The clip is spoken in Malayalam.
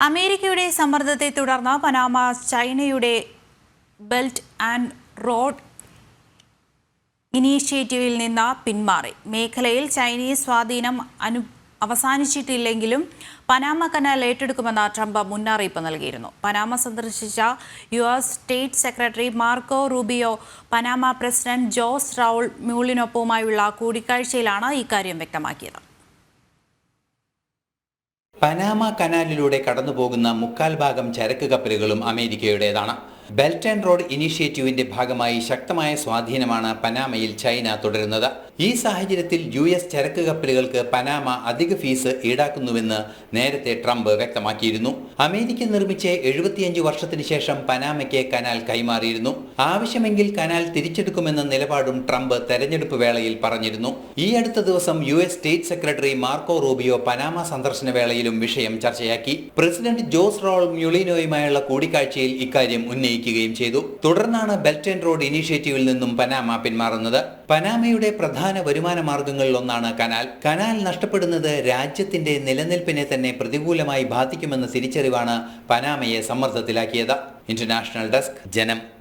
അമേരിക്കയുടെ സമ്മർദ്ദത്തെ തുടർന്ന് പനാമ ചൈനയുടെ ബെൽറ്റ് ആൻഡ് റോഡ് ഇനീഷ്യേറ്റീവിൽ നിന്ന് പിന്മാറി. മേഖലയിൽ ചൈനീസ് സ്വാധീനം അനു അവസാനിച്ചിട്ടില്ലെങ്കിലും പനാമ കനാൽ ഏറ്റെടുക്കുമെന്ന് ട്രംപ് മുന്നറിയിപ്പ് നൽകിയിരുന്നു. പനാമ സന്ദർശിച്ച U S state secretary Marco Rubio Panama president Jose Raul മ്യൂളിനൊപ്പവുമായുള്ള കൂടിക്കാഴ്ചയിലാണ് ഇക്കാര്യം വ്യക്തമാക്കിയത്. പനാമ കനാലിലൂടെ കടന്നുപോകുന്ന മുക്കാൽ ഭാഗം ചരക്ക് കപ്പലുകളും അമേരിക്കയുടേതാണ്. ബെൽറ്റ് ആൻഡ് റോഡ് ഇനീഷ്യേറ്റീവിന്റെ ഭാഗമായി ശക്തമായ സ്വാധീനമാണ് പനാമയിൽ ചൈന തുടരുന്നത്. ഈ സാഹചര്യത്തിൽ യു എസ് ചരക്ക് കപ്പലുകൾക്ക് പനാമ അധിക ഫീസ് ഈടാക്കുന്നുവെന്ന് നേരത്തെ ട്രംപ് വ്യക്തമാക്കിയിരുന്നു. അമേരിക്ക നിർമ്മിച്ച് എഴുപത്തിയഞ്ച് വർഷത്തിന് ശേഷം പനാമയ്ക്ക് കനാൽ കൈമാറിയിരുന്നു. ആവശ്യമെങ്കിൽ കനാൽ തിരിച്ചെടുക്കുമെന്ന നിലപാടും ട്രംപ് തെരഞ്ഞെടുപ്പ് വേളയിൽ പറഞ്ഞിരുന്നു. ഈ അടുത്ത ദിവസം U S state secretary Marco Rubio Panama സന്ദർശന വേളയിലും വിഷയം ചർച്ചയാക്കി. പ്രസിഡന്റ് ജോസ് റോൾ മ്യുളിനോയുമായുള്ള കൂടിക്കാഴ്ചയിൽ ഇക്കാര്യം ഉന്നയിക്കുകയും ചെയ്തു. തുടർന്നാണ് ബെൽറ്റ് ആൻഡ് റോഡ് ഇനീഷ്യേറ്റീവിൽ നിന്നും പനാമ പിന്മാറുന്നത്. പനാമയുടെ പ്രധാന വരുമാന മാർഗങ്ങളിൽ ഒന്നാണ് കനാൽ. കനാൽ നഷ്ടപ്പെടുന്നത് രാജ്യത്തിന്റെ നിലനിൽപ്പിനെ തന്നെ പ്രതികൂലമായി ബാധിക്കുമെന്ന തിരിച്ചറിവാണ് പനാമയെ സമ്മർദ്ദത്തിലാക്കിയത്. ഇന്റർനാഷണൽ ഡെസ്ക് ജനം.